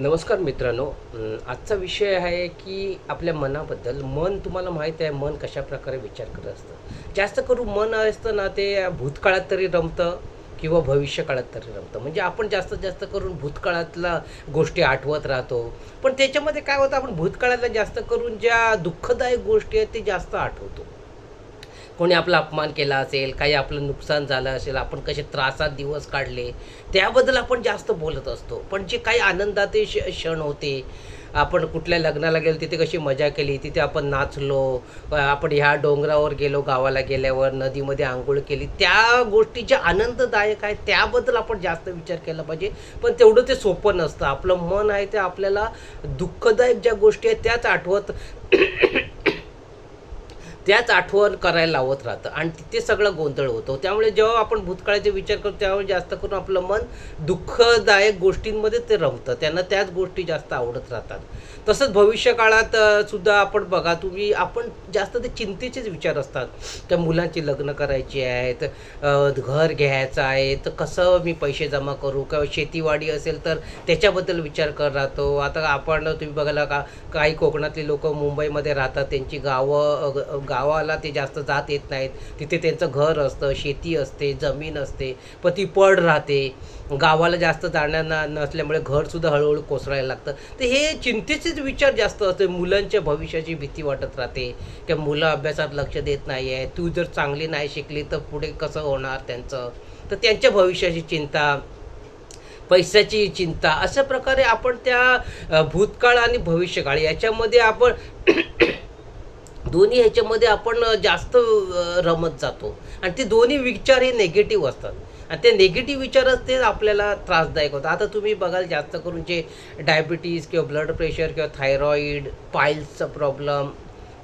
नमस्कार मित्रांनो. आजचा विषय आहे की आपल्या मनाबद्दल. मन तुम्हाला माहीत आहे मन कशा प्रकारे विचार करत असतं. जास्त करून मन असतं ना ते भूतकाळात तरी रमतं किंवा भविष्यकाळात तरी रमतं. म्हणजे आपण जास्तीत जास्त करून भूतकाळातला गोष्टी आठवत राहतो. पण त्याच्यामध्ये काय होतं आपण भूतकाळातल्या जास्त करून ज्या दुःखदायक गोष्टी आहेत ते जास्त आठवतो. कोणी आपला अपमान केला असेल काही आपलं नुकसान झालं असेल आपण कसे त्रासात दिवस काढले त्याबद्दल आपण जास्त बोलत असतो. पण जे काही आनंदाचे श क्षण होते आपण कुठल्या लग्नाला गेलो तिथे कशी मजा केली तिथे आपण नाचलो आपण ह्या डोंगरावर गेलो गावाला गेल्यावर नदीमध्ये आंघोळ केली त्या गोष्टी ज्या आनंददायक आहे त्याबद्दल आपण जास्त विचार केला पाहिजे. पण तेवढं ते सोपं नसतं. आपलं मन आहे ते आपल्याला दुःखदायक ज्या गोष्टी आहेत त्याच आठवत त्याच आठवण करायला लावत राहतं. आणि तिथे सगळं गोंधळ होतो. त्यामुळे जेव्हा आपण भूतकाळाचे विचार करतो त्यावेळी जास्त करून आपलं मन दुःखदायक गोष्टींमध्ये ते रमतं. त्यांना त्याच गोष्टी जास्त आवडत राहतात. तसंच भविष्यकाळात सुद्धा आपण बघा तुम्ही आपण जास्त ते चिंतेचेच विचार असतात. त्या मुलांची लग्न करायची आहेत घर घ्यायचं आहे तर कसं मी पैसे जमा करू? किंवा शेतीवाडी असेल तर त्याच्याबद्दल विचार कर राहतो. आता आपण तुम्ही बघायला का काही कोकणातली लोक मुंबईमध्ये राहतात त्यांची गावं गावाला ते जास्त जात येत नाहीत. तिथे त्यांचं घर असतं शेती असते जमीन असते. पण ती पड राहते. गावाला जास्त जाण्या नसल्यामुळे घरसुद्धा हळूहळू कोसळायला लागतं. तर हे चिंतेचेच विचार जास्त असते. मुलांच्या भविष्याची भीती वाटत राहते. की मुलं अभ्यासात लक्ष देत नाही आहे तू जर चांगली नाही शिकली तर पुढे कसं होणार त्यांचं? तर त्यांच्या भविष्याची चिंता पैशाची चिंता अशा प्रकारे आपण त्या भूतकाळ आणि भविष्यकाळ याच्यामध्ये आपण दोन्ही ह्याच्यामध्ये आपण जास्त रमत जातो. आणि ते दोन्ही विचार हे नेगेटिव्ह असतात. आणि ते नेगेटिव्ह विचारच ते आपल्याला त्रासदायक होतं आता तुम्ही बघाल जास्त करून जे डायबिटीज किंवा ब्लड प्रेशर किंवा थायरॉईड पाईल्सचा प्रॉब्लेम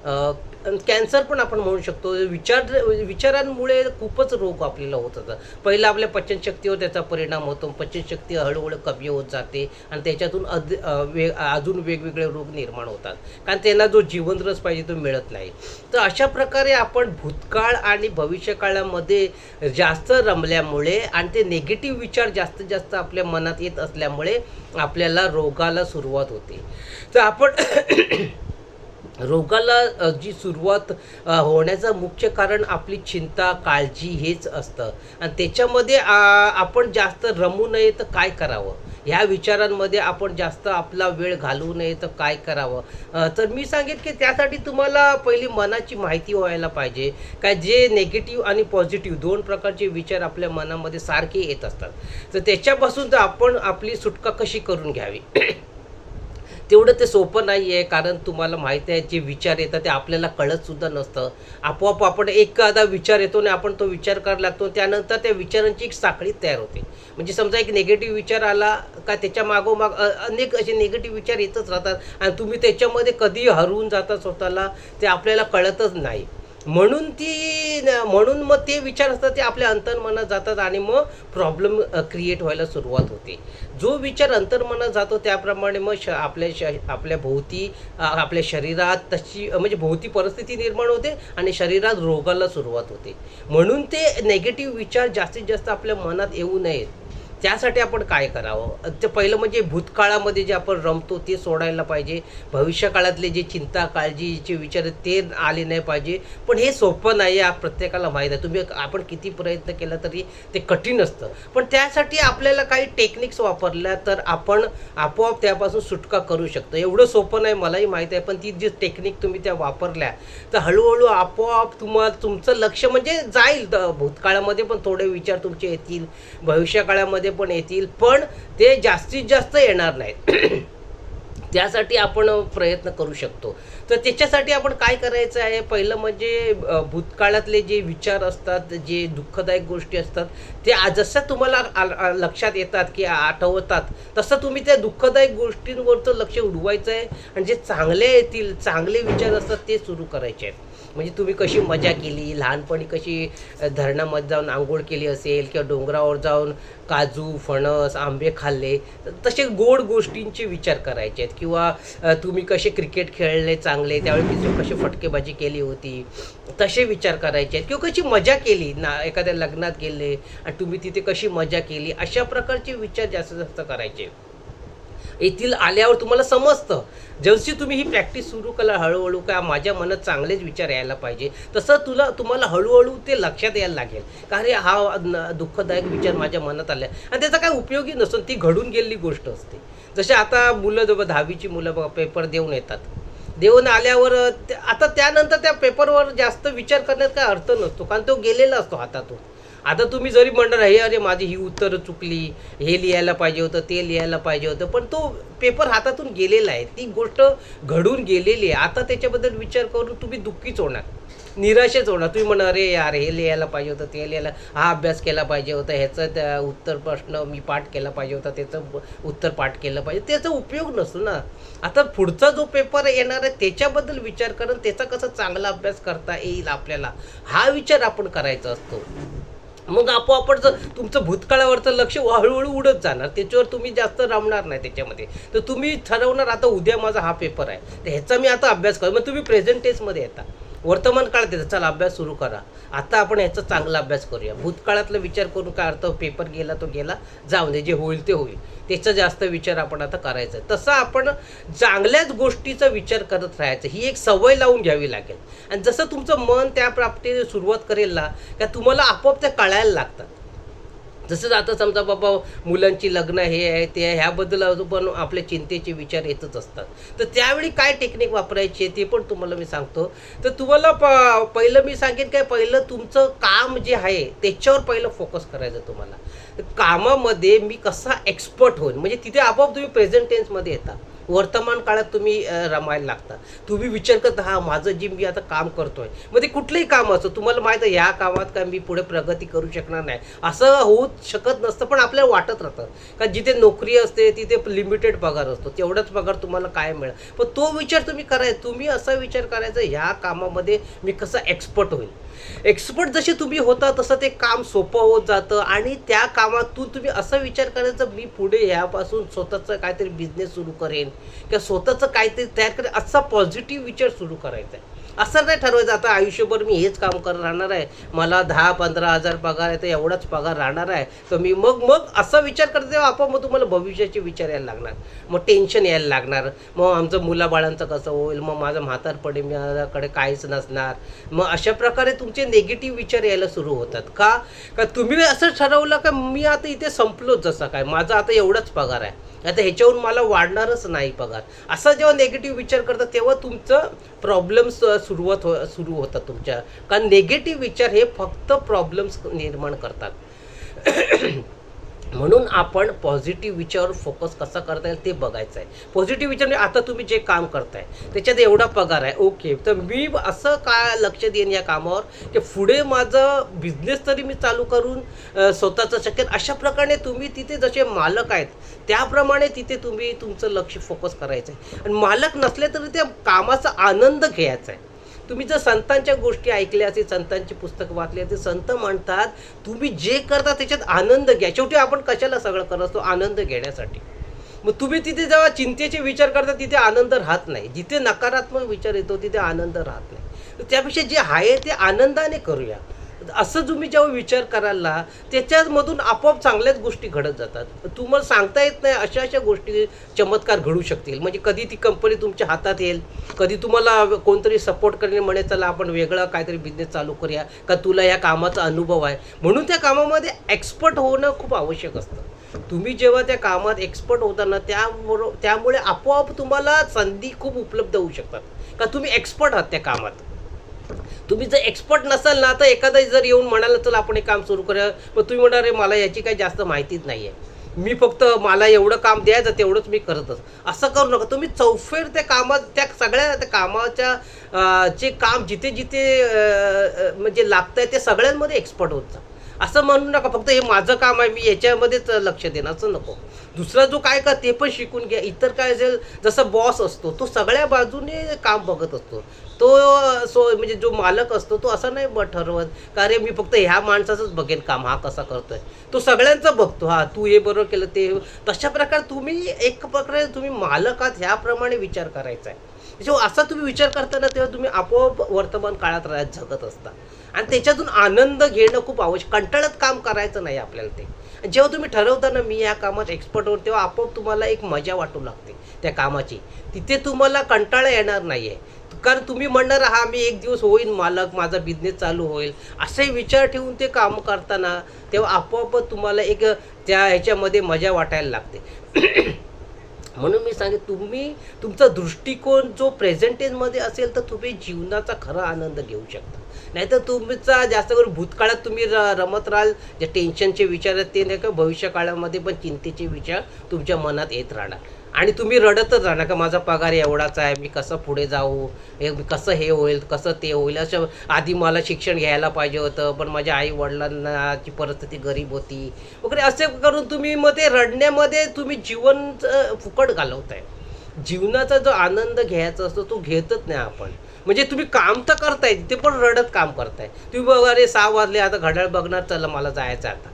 कॅन्सर पण आपण म्हणू शकतो. विचार विचारांमुळे खूपच रोग आपल्याला होत होतात पहिला आपल्या पचनशक्तीवर त्याचा परिणाम होतो. पचनशक्ती हळूहळू कमी होत जाते आणि त्याच्यातून अद वे अजून वेगवेगळे रोग निर्माण होतात. कारण त्यांना जो जीवनरस पाहिजे तो मिळत नाही. तर अशा प्रकारे आपण भूतकाळ आणि भविष्यकाळामध्ये जास्त रमल्यामुळे आणि ते नेगेटिव्ह विचार जास्तीत जास्त आपल्या मनात येत असल्यामुळे आपल्याला रोगाला सुरुवात होते. तर आपण रोगाला जी सुरुवात होण्याचं मुख्य कारण आपली चिंता काळजी हेच असतं. आणि त्याच्यामध्ये आपण जास्त रमू नये तर काय करावं? ह्या विचारांमध्ये आपण जास्त आपला वेळ घालवू नये तर काय करावं? तर मी सांगेन की त्यासाठी तुम्हाला पहिली मनाची माहिती व्हायला पाहिजे. काय जे नेगेटिव्ह आणि पॉझिटिव्ह दोन प्रकारचे विचार आपल्या मनामध्ये सारखे येत असतात. तर त्याच्यापासून तर आपण आपली सुटका कशी करून घ्यावी? तेवढं ते सोपं नाही आहे कारण तुम्हाला माहिती आहे जे विचार येतात ते आपल्याला कळतसुद्धा नसतं. आपोआप आपण एखादा विचार येतो आणि आपण तो विचार करायला लागतो त्यानंतर त्या विचारांची एक साखळी तयार होते. म्हणजे समजा एक निगेटिव्ह विचार आला का त्याच्या मागोमाग अनेक असे निगेटिव्ह विचार येतच राहतात आणि तुम्ही त्याच्यामध्ये कधी हरवून जाता स्वतःला ते आपल्याला कळतच नाही. म्हणून ती म्हणून मग ते विचार असतात ते आपल्या अंतर्मनात जातात आणि मग प्रॉब्लेम क्रिएट व्हायला सुरुवात होते. जो विचार अंतर्मनात जातो त्याप्रमाणे मग श आपल्या श आपल्या भोवती आपल्या शरीरात तशी म्हणजे भोवती परिस्थिती निर्माण होते आणि शरीरात रोगाला सुरुवात होते. म्हणून ते नेगेटिव्ह विचार जास्तीत जास्त आपल्या मनात येऊ नयेत. त्यासाठी आपण काय करावं? ते पहिलं म्हणजे भूतकाळामध्ये जे आपण रमतो ते सोडायला पाहिजे. भविष्यकाळातले जे चिंता काळजीचे विचार आहेत ते आले नाही पाहिजे. पण हे सोपं नाही आहे प्रत्येकाला माहीत आहे. तुम्ही आपण किती प्रयत्न केला तरी ते कठीण असतं. पण त्यासाठी आपल्याला काही टेक्निक्स वापरल्या तर आपण आपोआप त्यापासून सुटका करू शकतो. एवढं सोपं नाही मलाही माहीत आहे. पण ती जी टेक्निक तुम्ही त्या वापरल्या तर हळूहळू आपोआप तुम्हाला तुमचं लक्ष म्हणजे जाईल द- भूतकाळामध्ये पण थोडे विचार तुमचे येतील. भविष्यकाळामध्ये पण येतील पण ते जास्तीत जास्त येणार नाहीत. त्यासाठी आपण प्रयत्न करू शकतो. तर त्याच्यासाठी आपण काय करायचं आहे? पहिलं म्हणजे भूतकाळातले जे विचार असतात जे दुःखदायक गोष्टी असतात ते जसं तुम्हाला लक्षात येतात की आठवतात तसं तुम्ही त्या दुःखदायक गोष्टींवरचं लक्ष उडवायचं आहे. आणि जे चांगले येतील चांगले विचार असतात ते सुरू करायचे आहेत. म्हणजे तुम्ही कशी मजा केली? लहानपणी कशी धरणामध्ये जाऊन आंघोळ केली असेल किंवा डोंगरावर जाऊन काजू फणस आंबे खाल्ले तसे गोड गोष्टींचे विचार करायचे आहेत. किंवा तुम्ही कसे क्रिकेट खेळले चांगले त्यावेळी किती कशी फटकेबाजी केली होती तसे विचार करायचे आहेत. किंवा कशी मजा केली ना एखाद्या लग्नात गेले आणि तुम्ही तिथे कशी मजा केली अशा प्रकारचे विचार जास्तीत जास्त करायचे. येथील आल्यावर तुम्हाला समजतं. जशी तुम्ही ही प्रॅक्टिस सुरू करा हळूहळू का माझ्या मनात चांगलेच विचार यायला पाहिजे. तसं तुला तुम्हाला हळूहळू ते लक्षात यायला लागेल. का अरे हा न- दुःखदायक विचार माझ्या मनात आला. आणि त्याचा काय उपयोगी नसून ती घडून गेलेली गोष्ट असते. जसे आता मुलं जो दहावीची मुलं बघा पेपर देऊन येतात. देऊन आल्यावर आता त्यानंतर त्या पेपरवर जास्त विचार करण्यात काय अर्थ नसतो. कारण तो गेलेला असतो हातातून. आता तुम्ही जरी म्हणणार हे अरे माझी ही उत्तरं चुकली हे लिहायला पाहिजे होतं ते लिहायला पाहिजे होतं पण तो पेपर हातातून गेलेला आहे. ती गोष्ट घडून गेलेली आहे. आता त्याच्याबद्दल विचार करून तुम्ही दुःखीच होणार निराशेच होणार. तुम्ही म्हणा अरे यार हे लिहायला पाहिजे होतं ते लिहायला हा अभ्यास केला पाहिजे होता ह्याचं त्या उत्तर प्रश्न मी पाठ केला पाहिजे होता त्याचं उत्तर पाठ केलं पाहिजे. त्याचा उपयोग नसतो ना. आता पुढचा जो पेपर येणार आहे त्याच्याबद्दल विचार करून त्याचा कसा चांगला अभ्यास करता येईल आपल्याला हा विचार आपण करायचा असतो. मग आपोआपच जर तुमचं भूतकाळावरचं लक्ष हळूहळू उडत जाणार त्याच्यावर तुम्ही जास्त रमणार नाही त्याच्यामध्ये. तर तुम्ही ठरवणार आता उद्या माझा हा पेपर आहे. तर ह्याचा मी आता अभ्यास कर मग तुम्ही प्रेझेंट टेस्टमध्ये येता. वर्तमान काळात येतं. चला अभ्यास सुरू करा. आता आपण ह्याचा चांगला अभ्यास करूया. भूतकाळातला विचार करून काय अर्थ? पेपर गेला तो गेला. जाऊ दे जे होईल ते होईल. त्याचा जास्त विचार आपण आता करायचा आहे. तसं आपण चांगल्याच गोष्टीचा विचार करत राहायचा. ही एक सवय लावून घ्यावी लागेल. आणि जसं तुमचं मन त्या प्राप्तीने सुरुवात करेल ना का तुम्हाला आपोआप त्या कळायला लागतात. जसं आता समजा बाबा मुलांची लग्न हे आहे ते आहे ह्याबद्दल अजून पण आपल्या चिंतेचे विचार येतच असतात. तर त्यावेळी काय टेक्निक वापरायची आहे ते पण तुम्हाला मी सांगतो. तर तुम्हाला प पहिलं मी सांगेन काय पहिलं तुमचं काम जे आहे त्याच्यावर पहिलं फोकस करायचं तुम्हाला. कामामध्ये मी कसा एक्सपर्ट होईल म्हणजे तिथे आपोआप तुम्ही प्रेझेंट टेन्समध्ये येता. वर्तमान काळात तुम्ही रमायला लागता. तुम्ही विचार करता हा माझं जे मी आता काम करतोय मग ते कुठलंही काम असो तुम्हाला माहीत आहे ह्या कामात काय मी पुढे प्रगती करू शकणार नाही. असं होऊ शकत नसतं पण आपल्याला वाटत राहतं. कारण जिथे नोकरी असते तिथे लिमिटेड पगार असतो. तेवढाच पगार तुम्हाला काय मिळेल? पण तो विचार तुम्ही करायचा तुम्ही असा विचार करायचा ह्या कामामध्ये मी कसा एक्सपर्ट होईल? एक्सपर्ट जसे तुम्ही होता तसं ते काम सोपं होत जातं आणि त्या कामातून तुम्ही असा विचार करायचा मी पुढे ह्यापासून स्वतःचं काहीतरी बिझनेस सुरू करेन. किंवा स्वतःचं काहीतरी तयार करेन असा पॉझिटिव्ह विचार सुरू करायचा आहे. असं नाही ठरवायचं आता आयुष्यभर मी हेच काम करत राहणार आहे. मला दहा पंधरा हजार पगार आहे तर एवढाच पगार राहणार आहे. तर मी मग मग असा विचार करते तेव्हा आपण मग तुम्हाला भविष्याचे विचार यायला लागणार. मग टेन्शन यायला लागणार. मग आमचं मुलाबाळांचं कसं होईल? मग माझं म्हातारपणे माझ्याकडे काहीच नसणार. मग अशा प्रकारे तुमचे निगेटिव्ह विचार यायला सुरू होतात. का? का तुम्ही असं ठरवलं का मी आता इथे संपलोच जसं काय? माझा आता एवढाच पगार आहे. आता ह्याच्यावरून मला वाढणारच नाही पगार. असा जेव्हा नेगेटिव्ह विचार करतात तेव्हा तुमचं प्रॉब्लेम्स सुरुवात हो सुरू होतात तुमच्या. कारण नेगेटिव्ह विचार हे फक्त प्रॉब्लेम्स निर्माण करतात. म्हणून आपण पॉझिटिव्ह विचारावर फोकस कसा करता येईल ते बघायचं आहे पॉझिटिव्ह विचार म्हणजे आता तुम्ही जे काम करताय त्याच्यात एवढा पगार आहे. ओके तर मी असं काय लक्ष देईन या कामावर? की पुढे माझं बिझनेस तरी मी चालू करून स्वतःचं शक्य अशा प्रकारे तुम्ही तिथे जसे मालक आहेत त्याप्रमाणे तिथे तुम्ही तुमचं लक्ष फोकस करायचं आहे आणि मालक नसले तरी त्या कामाचा आनंद घ्यायचा आहे तुम्ही जर संतांच्या गोष्टी ऐकल्या असतील संतांची पुस्तक वाचली असेल संत म्हणतात तुम्ही जे करता त्याच्यात आनंद घ्या. शेवटी आपण कशाला सगळं करत असतो? आनंद घेण्यासाठी. मग तुम्ही तिथे जेव्हा चिंतेचे विचार करता तिथे आनंद राहत नाही. जिथे नकारात्मक विचार येतो तिथे आनंद राहत नाही. त्यापेक्षा जे आहे ते आनंदाने करूया. असं तुम्ही जेव्हा विचार कराल ना त्याच्यामधून आपोआप चांगल्याच गोष्टी घडत जातात. तुम्हाला सांगता येत नाही अशा अशा गोष्टी चमत्कार घडू शकतील. म्हणजे कधी ती कंपनी तुमच्या हातात येईल कधी तुम्हाला कोणतरी सपोर्ट करणे म्हणे चला आपण वेगळा काहीतरी बिझनेस चालू करूया का तुला या कामाचा अनुभव आहे? म्हणून त्या कामामध्ये एक्सपर्ट होणं खूप आवश्यक असतं. तुम्ही जेव्हा त्या कामात एक्सपर्ट होताना त्यामुळं त्यामुळे आपोआप तुम्हाला संधी खूप उपलब्ध होऊ शकतात. का तुम्ही एक्सपर्ट आहात त्या कामात? तुम्ही जर एक्सपर्ट नसाल ना तर एखादा जर येऊन म्हणाला चल आपण हे काम सुरू करूया. मग तुम्ही म्हणाल रे मला याची काही जास्त माहितीच नाही आहे मी फक्त मला एवढं काम द्यायचं तेवढंच मी करतच असं करू नका. तुम्ही चौफेर त्या कामात त्या सगळ्या त्या कामाच्या जे काम जिथे जिथे म्हणजे लागतं आहे ते सगळ्यांमध्ये एक्सपर्ट होत जा. असं म्हणू नका. फक्त हे माझं काम आहे मी याच्यामध्येच लक्ष देणं असं नको. दुसरा जो काय का ते पण शिकून घ्या. इतर काय असेल जसं बॉस असतो तो सगळ्या बाजूने काम बघत असतो. तो सो म्हणजे जो मालक असतो तो असा नाही ब ठरवत. का रे मी फक्त ह्या माणसाचंच बघेन काम हा कसा करतोय. तो सगळ्यांचं बघतो हा तू हे बरोबर केलं ते तशा प्रकारे तुम्ही एक प्रकारे तुम्ही मालक आहात ह्याप्रमाणे विचार करायचा आहे. जेव्हा असा तुम्ही विचार करताना तेव्हा तुम्ही आपोआप वर्तमान काळात राहत जगत असता. आणि त्याच्यातून आनंद घेणं खूप आवश्यक कंटाळत काम करायचं नाही आपल्याला ते. जेव्हा तुम्ही ठरवता ना मी या कामात एक्सपर्ट तेव्हा आपोआप तुम्हाला एक मजा वाटू लागते त्या कामाची. तिथे तुम्हाला कंटाळा येणार नाही आहे कारण तुम्ही म्हणणार हा मी एक दिवस होईन मालक माझा बिझनेस चालू होईल. असे विचार ठेवून ते काम करताना तेव्हा आपोआप तुम्हाला एक त्या ह्याच्यामध्ये मजा वाटायला लागते. म्हणून मी सांगे तुम्ही तुमचा दृष्टिकोन जो प्रेझेंटेजमध्ये असेल तर तुम्ही जीवनाचा खरा आनंद घेऊ शकता. नाहीतर तुमचा जास्त करून भूतकाळात तुम्ही र रमत राहाल जे टेन्शनचे विचार आहेत ते नाही का भविष्यकाळामध्ये पण चिंतेचे विचार तुमच्या मनात येत राहणार. आणि तुम्ही रडतच राहणार का माझा पगार एवढाच आहे मी कसं पुढे जाऊ हे कसं हे होईल कसं ते होईल असं आधी मला शिक्षण घ्यायला पाहिजे होतं पण माझ्या आई वडिलांनाची परिस्थिती गरीब होती. वगैरे असे करून तुम्ही मग ते रडण्यामध्ये तुम्ही जीवन फुकट घालवताय. जीवनाचा जो आनंद घ्यायचा असतो तो घेतच नाही आपण. म्हणजे तुम्ही काम तर करताय ते पण रडत काम करताय. तुम्ही बघा अरे सहा वाजले आता घड्याळ बघणार चला मला जायचं आता.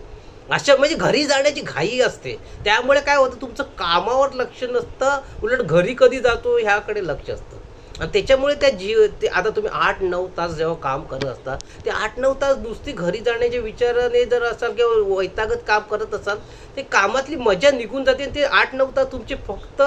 अशा म्हणजे घरी जाण्याची घाई असते. त्यामुळे काय होतं तुमचं कामावर लक्ष नसतं. उलट घरी कधी जातो ह्याकडे लक्ष असतं. आणि त्याच्यामुळे त्या जीव ते आता तुम्ही आठ नऊ तास जेव्हा काम करत असता ते आठ नऊ तास नुसती घरी जाण्याच्या विचाराने जर असाल किंवा वैतागत काम करत असाल ते कामातली मजा निघून जाते आणि ते आठ नऊ तास तुमचे फक्त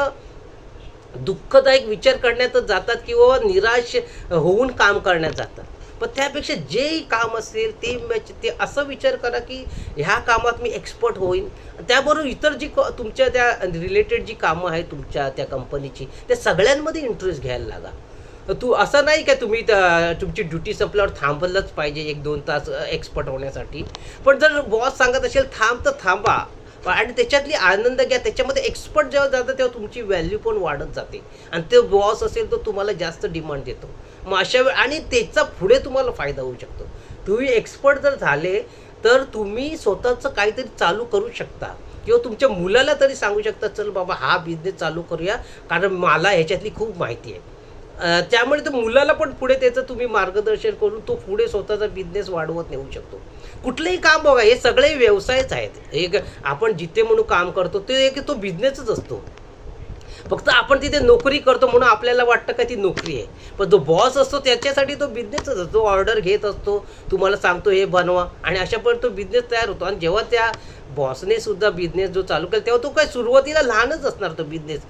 दुःखदायक विचार करण्यातच जातात किंवा निराश होऊन काम करण्यात जातात. पण त्यापेक्षा जे काम असेल ते मॅच ते असं विचार करा की ह्या कामात मी एक्सपर्ट होईन. त्याबरोबर इतर जी क- तुमच्या त्या रिलेटेड जी कामं आहेत तुमच्या त्या कंपनीची त्या सगळ्यांमध्ये इंटरेस्ट घ्यायला लागा. तू असं नाही का तुम्ही तुमची ड्युटी संपल्यावर थांबलंच पाहिजे एक दोन तास एक्सपर्ट होण्यासाठी. पण जर बॉस सांगत असेल थांब तर थांबा. आणि त्याच्यातली आनंद घ्या त्याच्यामध्ये एक्सपर्ट जेव्हा जातं तेव्हा तुमची व्हॅल्यू पण वाढत जाते. आणि ते बॉस असेल तर तुम्हाला जास्त डिमांड देतो. मग अशा वेळ आणि त्याचा पुढे तुम्हाला फायदा होऊ शकतो. तुम्ही एक्सपर्ट जर झाले तर तुम्ही स्वतःचं काहीतरी चालू करू शकता. किंवा तुमच्या मुलाला तरी सांगू शकता चल बाबा हा बिझनेस चालू करूया कारण मला ह्याच्यातली खूप माहिती आहे. त्यामुळे तर मुलाला पण पुढे त्याचं तुम्ही मार्गदर्शन करून तो पुढे स्वतःचा बिझनेस वाढवत नेऊ शकतो. कुठलंही काम बघा हे सगळे व्यवसायच आहेत. एक आपण जिथे म्हणून काम करतो ते एक तो बिझनेसच असतो. फक्त आपण तिथे नोकरी करतो म्हणून आपल्याला वाटतं का ती नोकरी आहे. पण जो बॉस असतो त्याच्यासाठी तो बिझनेसच असतो. तो ऑर्डर घेत असतो. तुम्हाला सांगतो हे बनवा. आणि अशा पण तो बिझनेस तयार होतो. आणि जेव्हा त्या बॉसने सुद्धा बिझनेस जो चालू केला तेव्हा तो काय सुरुवातीला लहानच असणार तो बिझनेस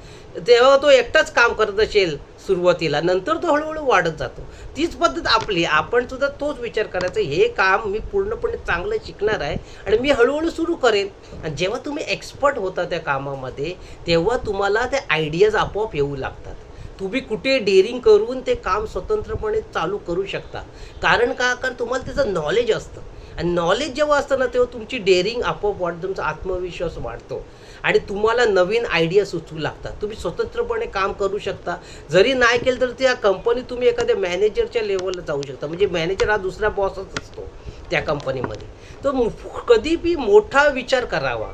तेव्हा तो एकटाच काम करत असेल. सुरुवातीला नंतर तो हळूहळू वाढत जातो. तीच पद्धत आपली आपण सुद्धा तोच विचार करायचा हे काम मी पूर्णपणे चांगलं शिकणार आहे आणि मी हळूहळू सुरू करेन. आणि जेव्हा तुम्ही एक्सपर्ट होता त्या कामामध्ये तेव्हा तुम्हाला त्या आयडियाज आपोआप येऊ लागतात. तुम्ही कुठे डेअरिंग करून ते काम स्वतंत्रपणे चालू करू शकता. कारण का? कारण तुम्हाला त्याचं नॉलेज असतं. आणि नॉलेज जेव्हा असतं ना तेव्हा तुमची डेअरिंग आपोआप वाढते तुमचा आत्मविश्वास वाढतो. आणि तुम्हाला नवीन आयडिया सुचवू लागतात. तुम्ही स्वतंत्रपणे काम करू शकता. जरी नाही केलं तर त्या कंपनीत तुम्ही एखाद्या मॅनेजरच्या लेवलला जाऊ शकता. म्हणजे मॅनेजर हा दुसरा बॉसच असतो त्या कंपनीमध्ये तो कधी बी मोठा विचार करावा.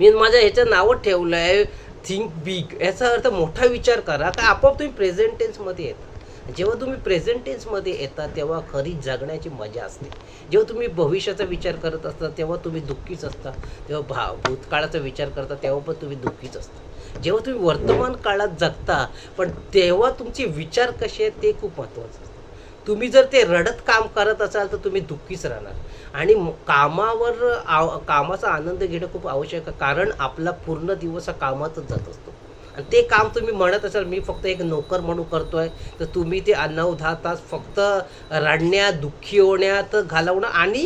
मी माझ्या ह्याचं नावं ठेवलं आहे थिंक बिग याचा अर्थ मोठा विचार करा. तर आपोआप तुम्ही प्रेझेंटेन्समध्ये येता. जेव्हा तुम्ही प्रेझेंट टेन्समध्ये येता तेव्हा खरी जगण्याची मजा असते. जेव्हा तुम्ही भविष्याचा विचार करत असता तेव्हा तुम्ही दुःखीच असता. तेव्हा भा भूतकाळाचा विचार करता तेव्हा पण तुम्ही दुःखीच असता. जेव्हा तुम्ही वर्तमान काळात जगता पण तेव्हा तुमचे विचार कसे आहेत ते खूप महत्त्वाचं असतं. तुम्ही जर ते रडत काम करत असाल तर तुम्ही दुःखीच राहणार. आणि म- कामावर आव कामाचा आनंद घेणं खूप आवश्यक आहे कारण आपला पूर्ण दिवस हा कामातच जात असतो. आणि ते काम तुम्ही म्हणत असाल मी फक्त एक नोकर म्हणून करतोय तर तुम्ही ते नऊ दहा तास फक्त रडण्यात दुःखी होण्यात घालवणं आणि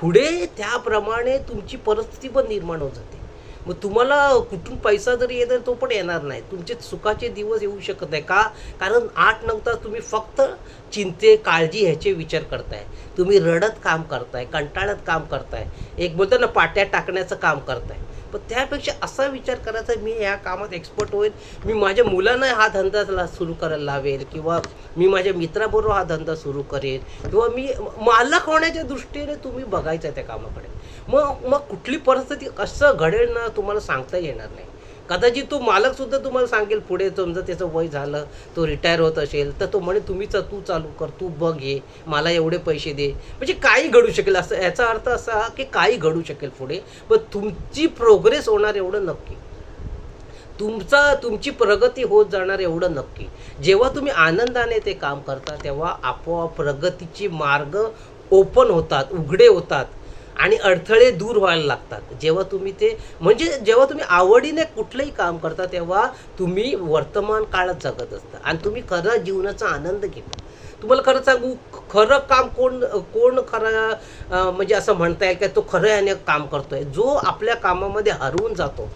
पुढे त्याप्रमाणे तुमची परिस्थिती पण निर्माण होत जाते. मग तुम्हाला कुठून पैसा जरी येत तो पण येणार नाही. तुमचे सुखाचे दिवस येऊ शकत नाही. का? कारण आठ नऊ तास तुम्ही फक्त चिंते काळजी ह्याचे विचार करताय. तुम्ही रडत काम करताय कंटाळत काम करताय. एक बोलतो ना पाट्या टाकण्याचं काम करताय. पण त्यापेक्षा असा विचार करायचा मी ह्या कामात एक्सपर्ट होईल मी माझ्या मुलांना हा धंदा सुरू करायला लावेल किंवा मी माझ्या मित्राबरोबर हा धंदा सुरू करेन किंवा मी मालक होण्याच्या दृष्टीने तुम्ही बघायचं त्या कामाकडे. मग मग कुठली परिस्थिती कसं घडेल ना तुम्हाला सांगता येणार नाही. कदाचित तो मालक सुद्धा तुम्हाला सांगेल पुढे समजा त्याचं वय झालं तो रिटायर होत असेल तर तो म्हणे तुम्ही तू चालू कर तू बघ ये मला एवढे पैसे दे. म्हणजे काही घडू शकेल असं याचा अर्थ असा की काही घडू शकेल पुढे पण तुमची प्रोग्रेस होणार एवढं नक्की. तुमचा तुमची प्रगती होत जाणार एवढं नक्की. जेव्हा तुम्ही आनंदाने ते काम करता तेव्हा आपोआप प्रगतीचे मार्ग ओपन होतात उघडे होतात. आणि अडथळे दूर व्हायला लागतात. जेव्हा तुम्ही ते म्हणजे जेव्हा तुम्ही आवडीने कुठलंही काम करता तेव्हा तुम्ही वर्तमान काळात जगत असता आणि तुम्ही खरं जीवनाचा आनंद घेता. तुम्हाला खरं सांगू खरं काम कोण कोण खरं म्हणजे असं म्हणता येईल का तो खरं याने काम करतोय. जो आपल्या कामामध्ये हरवून जातो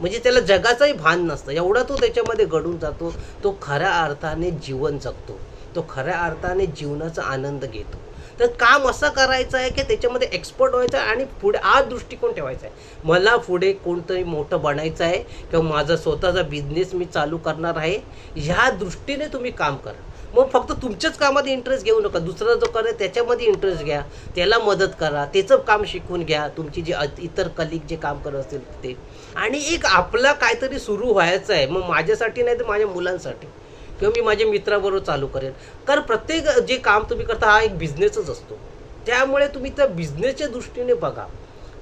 म्हणजे त्याला जगाचंही भान नसतं. एवढा तो त्याच्यामध्ये घडून जातो तो खऱ्या अर्थाने जीवन जगतो. तो खऱ्या अर्थाने जीवनाचा आनंद घेतो. तर काम असं करायचं आहे की त्याच्यामध्ये एक्सपर्ट व्हायचं आहे आणि पुढे हा दृष्टिकोन ठेवायचा आहे मला पुढे कोणतंही मोठं बनायचं आहे किंवा माझा स्वतःचा बिझनेस मी चालू करणार आहे ह्या दृष्टीने तुम्ही काम करा. मग फक्त तुमच्याच कामात इंटरेस्ट घेऊ नका. दुसरा जो करेल त्याच्यामध्ये इंटरेस्ट घ्या. त्याला मदत करा. त्याचं काम शिकून घ्या. तुमची जे अ- इतर कलिग जे काम करत असतील ते. आणि एक आपला काहीतरी सुरू व्हायचं आहे मग माझ्यासाठी नाही तर माझ्या मुलांसाठी. किंवा मी माझ्या मित्राबरोबर चालू करेन. कारण प्रत्येक जे काम तुम्ही करता हा एक बिझनेसच असतो. त्यामुळे तुम्ही त्या बिझनेसच्या दृष्टीने बघा.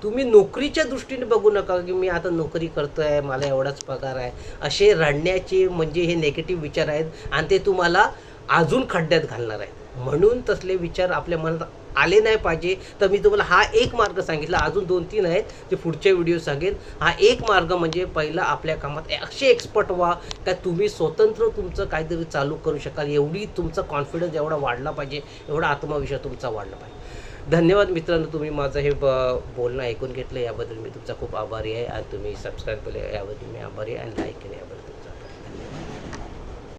तुम्ही नोकरीच्या दृष्टीने बघू नका की मी आता नोकरी करतो आहे मला एवढाच पगार आहे. असे रडण्याचे म्हणजे हे नेगेटिव्ह विचार आहेत आणि ते तुम्हाला अजून खड्ड्यात घालणार आहेत. म्हणून तसले विचार आपल्या मनात आले नाही पाहिजे तर मी तुम्हाला हा एक मार्ग सांगितला. अजून दोन तीन आहेत ते पुढच्या व्हिडिओ सांगेन. हा एक मार्ग म्हणजे पहिला आपल्या कामात असे एक्सपर्ट व्हा. का तुम्ही स्वतंत्र तुमचं काहीतरी चालू करू शकाल. एवढी तुमचा कॉन्फिडन्स एवढा वाढला पाहिजे एवढा आत्मविश्वास तुमचा वाढला पाहिजे. धन्यवाद मित्रांनो तुम्ही माझं हे ब बोलणं ऐकून घेतलं. याबद्दल मी तुमचा खूप आभारी आहे. आणि तुम्ही सबस्क्राईब केले याबद्दल मी आभारी आहे. आणि लाईक केले याबद्दल.